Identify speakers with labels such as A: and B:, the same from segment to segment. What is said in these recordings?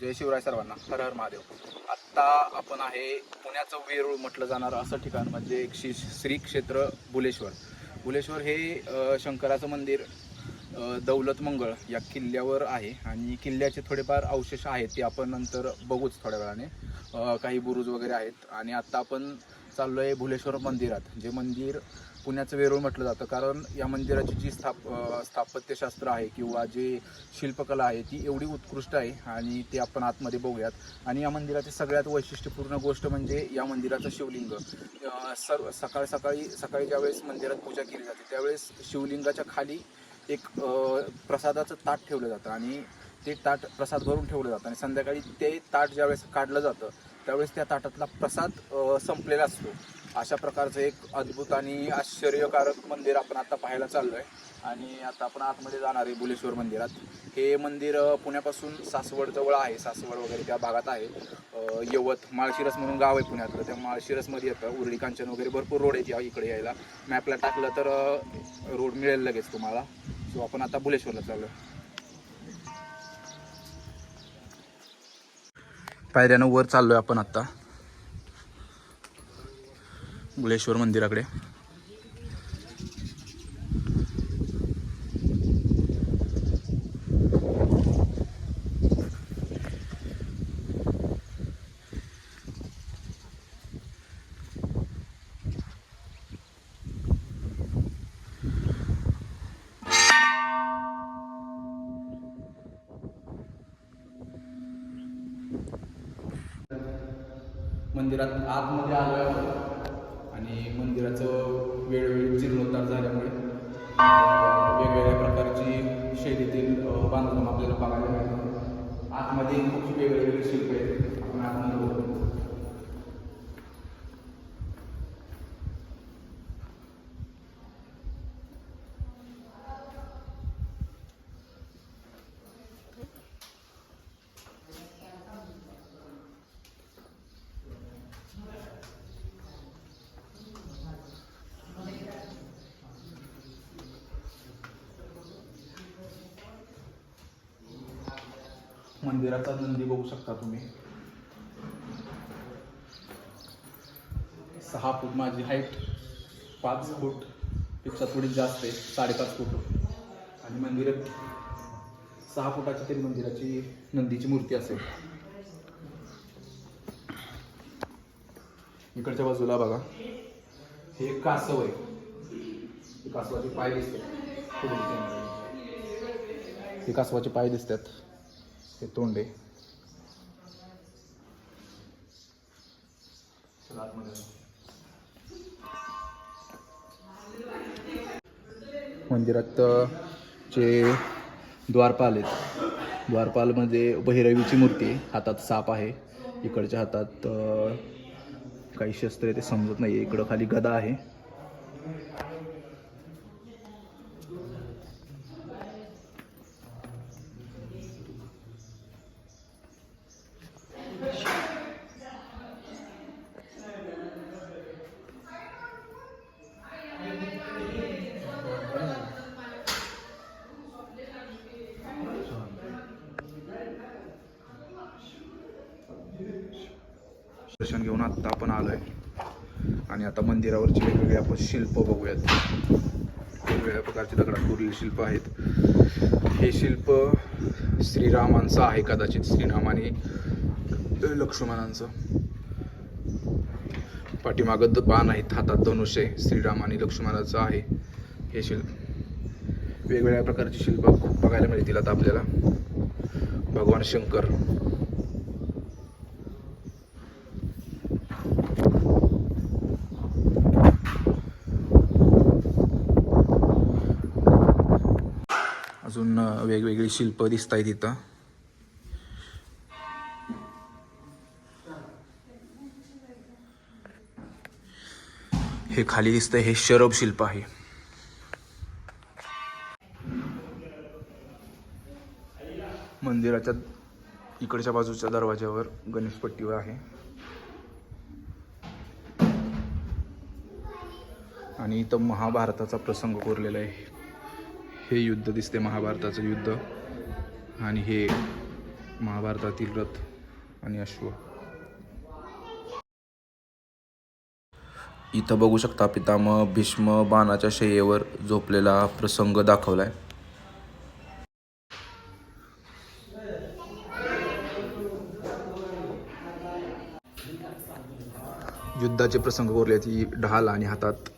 A: जय शिवराय सर्वांना. हर हर महादेव. आत्ता आपण आहे पुण्याचं वेरूळ म्हटलं जाणारं असं ठिकाण म्हणजे एक श्री श्री क्षेत्र बुलेश्वर. बुलेश्वर हे शंकराचं मंदिर दौलत मंगळ या किल्ल्यावर आहे. आणि किल्ल्याचे थोडेफार अवशेष आहेत ते आपण नंतर बघूच थोड्या वेळाने. काही बुरुज वगैरे आहेत. आणि आत्ता आपण चाललो आहे भुलेश्वर मंदिरात. जे मंदिर पुण्याचं वेरूळ म्हटलं जातं. कारण या मंदिराची जी स्थाप स्थापत्यशास्त्र आहे किंवा जे शिल्पकला आहे ती एवढी उत्कृष्ट आहे आणि ते आपण आतमध्ये बघूयात. आणि या मंदिराची सगळ्यात वैशिष्ट्यपूर्ण गोष्ट म्हणजे या मंदिराचं शिवलिंग. सर्व सकाळ सकाळी सकाळी ज्यावेळेस मंदिरात पूजा केली जाते त्यावेळेस शिवलिंगाच्या खाली एक प्रसादाचं ताट ठेवलं जातं आणि ते ताट प्रसाद भरून ठेवलं जातं आणि संध्याकाळी ते ताट ज्यावेळेस काढलं जातं त्यावेळेस त्या ताटातला प्रसाद संपलेला असतो. अशा प्रकारचं एक अद्भुत आणि आश्चर्यकारक मंदिर आपण आता पाहायला चाललो आहे आणि आता आपण आतमध्ये जाणार आहे बुलेश्वर मंदिरात. हे मंदिर पुण्यापासून सासवडजवळ आहे. सासवड वगैरे त्या भागात आहे. यवत माळशिरस म्हणून गाव आहे पुण्यातलं. त्या माळशिरसमध्ये येतं उर्ली कांचन वगैरे भरपूर रोड आहेत या इकडे यायला. मॅपला टाकलं तर रोड मिळेल लगेच तुम्हाला. सो आपण आता बुलेश्वरला चाललो आहे पायऱ्यानं वर चाललोय आपण आता. बुलेश्वर मंदिराकडे. मंदिरात आतमध्ये आलो आहे आणि मंदिराचं वेळोवेळी जीर्णोद्धार झाल्यामुळे वेगवेगळ्या प्रकारची शैलीतील बांधकाम आपल्याला बघायला मिळतं आतमध्ये खूप वेगवेगळे शिल्प आहेत. आपण आतमध्ये मंदिराचा नंदी बघू शकता तुम्ही. सहा फूट माझी हाईट पाच फूटपेक्षा थोडी जास्त आहे साडेपाच फूट. आणि मंदिर सहा फुटाची तरी मंदिराची नंदीची मूर्ती असेल. इकडच्या बाजूला बघा. हे कासव आहे. कासवाचे पाय दिसतात दिसतात. हे कासवाचे पाय दिसतात. हे तोंड आहे मंदिरात जे द्वारपाल आहेत द्वारपालमध्ये भैरवीची मूर्ती आहे. हातात साप आहे. इकडच्या हातात काही शस्त्र आहे ते समजत नाही इकडं खाली गदा आहे. दर्शन घेऊन आत्ता आपण आलोय. आणि आता मंदिरावरची वेगवेगळी आपण शिल्प बघूयात. वेगवेगळ्या प्रकारची दगडात कोरलेली शिल्प आहेत. हे शिल्प श्रीरामांचं आहे कदाचित श्रीराम आणि लक्ष्मणांचं. पाठीमागं द- बाण आहेत हातात धनुष्य आहे. श्रीराम आणि लक्ष्मणाचं आहे हे शिल्प. वेगवेगळ्या प्रकारची शिल्प बघायला मिळतील आता आपल्याला. भगवान शंकर. अजून वेगवेगळी शिल्प दिसत आहेत इथं. हे खाली दिसतंय हे शरब शिल्प आहे. मंदिराच्या इकडच्या बाजूच्या दरवाज्यावर गणेशपट्टीवर आहे. आणि इथं महाभारताचा प्रसंग कोरलेला आहे. हे युद्ध दिसते महाभारताचं युद्ध. आणि हे महाभारतातील रथ आणि अश्व. इथं बघू शकता पितामह भीष्म बाणाच्या शय्येवर झोपलेला प्रसंग दाखवलाय. युद्धाचे प्रसंग कोरले ती ढाल आणि हातात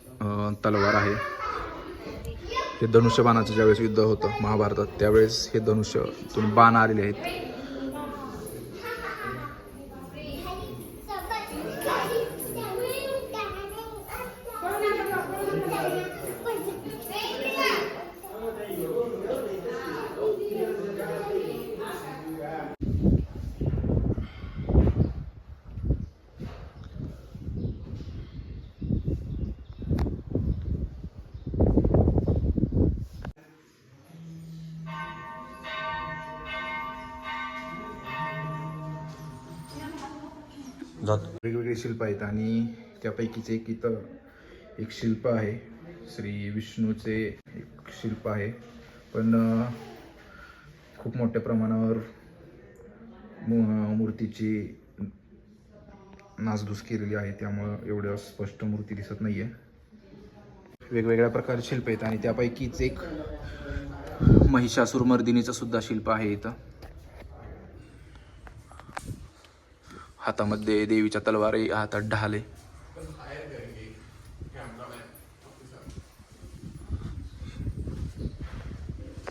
A: तलवार आहे. हे धनुष्यबाणाचं ज्यावेळेस युद्ध होतं महाभारतात त्यावेळेस हे धनुष्य बाण आलेले आहेत. वेगवेगळे शिल्प आहेत आणि त्यापैकीच एक इथं एक शिल्प आहे. श्री विष्णूचे एक शिल्प आहे. पण खूप मोठ्या प्रमाणावर मू- मूर्तीची नासधूस केलेली आहे. त्यामुळं एवढं स्पष्ट मूर्ती दिसत नाही आहे वेगवेगळ्या प्रकारचे शिल्प आहेत आणि त्यापैकीच एक महिषासूर मर्दिनीचं सुद्धा शिल्प आहे इथं. हातामध्ये देवीच्या तलवारी हातात ढाल. आहे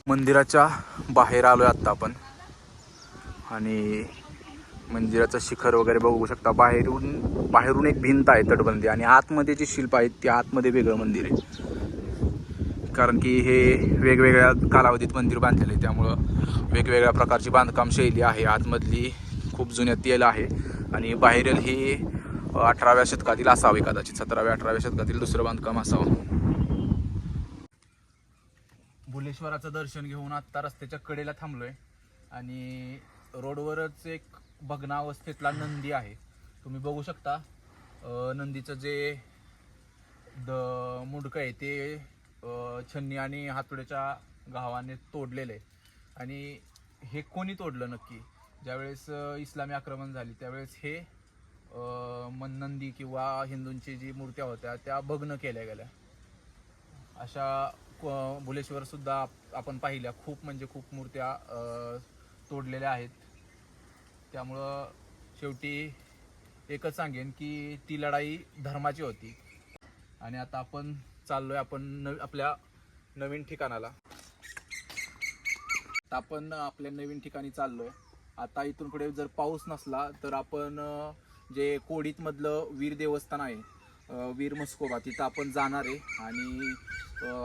A: मंदिराच्या बाहेर आलोय आता आपण. आणि मंदिराचं शिखर वगैरे बघू शकता. बाहेरून बाहेरून एक भिंत आहे तटबंदी आणि आतमध्ये जे शिल्प आहेत ते आतमध्ये वेगळं मंदिर आहे. कारण की हे वेगवेगळ्या कालावधीत मंदिर बांधलेलं आहे. त्यामुळं वेगवेगळ्या प्रकारची बांधकाम शैली आहे. आतमधली खूप जुन्यात तेल आहे. आणि बाहेरील ही अठराव्या शतकातील असावी कदाचित. सतराव्या अठराव्या शतकातील दुसरं बांधकाम असावं. बुलेश्वराचं दर्शन घेऊन आत्ता रस्त्याच्या कडेला थांबलोय. आणि रोडवरच एक भग्नावस्थेतला नंदी आहे. तुम्ही बघू शकता नंदीचं जे द मुंडकं आहे ते छन्नी आणि हातोड्याच्या घावाने तोडलेलं आहे. आणि हे कोणी तोडलं नक्की? ज्यावेळेस इस्लामी आक्रमण झाली त्यावेळेस हे अं, मन नंदी किंवा हिंदूंची जी मूर्त्या होत्या त्या भग्न केल्या गेल्या. अशा भुलेश्वरसुद्धा आप- आपण पाहिल्या. खूप म्हणजे खूप मूर्त्या तोडलेल्या आहेत. त्यामुळं शेवटी एकच सांगेन की ती लढाई धर्माची होती. आणि आता आपण चाललोय आपण नव आपल्या नवीन ठिकाणाला. आपण आपल्या नवीन ठिकाणी चाललोय. आता इथून पुढे जर पाऊस नसला तर आपण जे कोडीतमधलं वीर देवस्थान आहे वीर मस्कोबा तिथं आपण जाणार आहे. आणि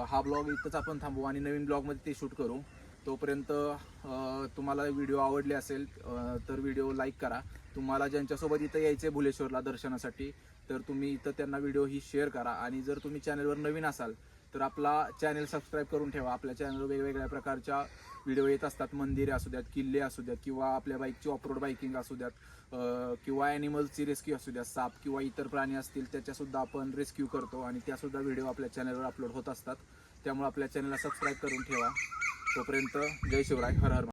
A: हा ब्लॉग इथंच आपण थांबवू आणि नवीन ब्लॉगमध्ये ते शूट करू. तोपर्यंत तुम्हाला व्हिडिओ आवडले असेल तर व्हिडिओ लाईक करा. तुम्हाला ज्यांच्यासोबत इथं यायचं आहे भुलेश्वरला दर्शनासाठी तर तुम्ही इथं त्यांना व्हिडिओ ही शेअर करा. आणि जर तुम्ही चॅनलवर नवीन असाल तर आपला चॅनल सबस्क्राईब करून ठेवा. आपल्या चॅनलवर वेगवेगळ्या प्रकारच्या व्हिडिओ येत असतात. मंदिरे असू द्यात किल्ले असू द्यात किंवा आपल्या बाईकची ऑफरोड बाईकिंग असू द्यात किंवा ॲनिमल्सची रेस्क्यू असू द्यात साप किंवा इतर प्राणी असतील त्याच्यासुद्धा आपण रेस्क्यू करतो आणि त्यासुद्धा व्हिडिओ आपल्या चॅनलवर अपलोड होत असतात. त्यामुळे आपल्या चॅनलला सबस्क्राईब करून ठेवा. तोपर्यंत जय शिवराय. हर हर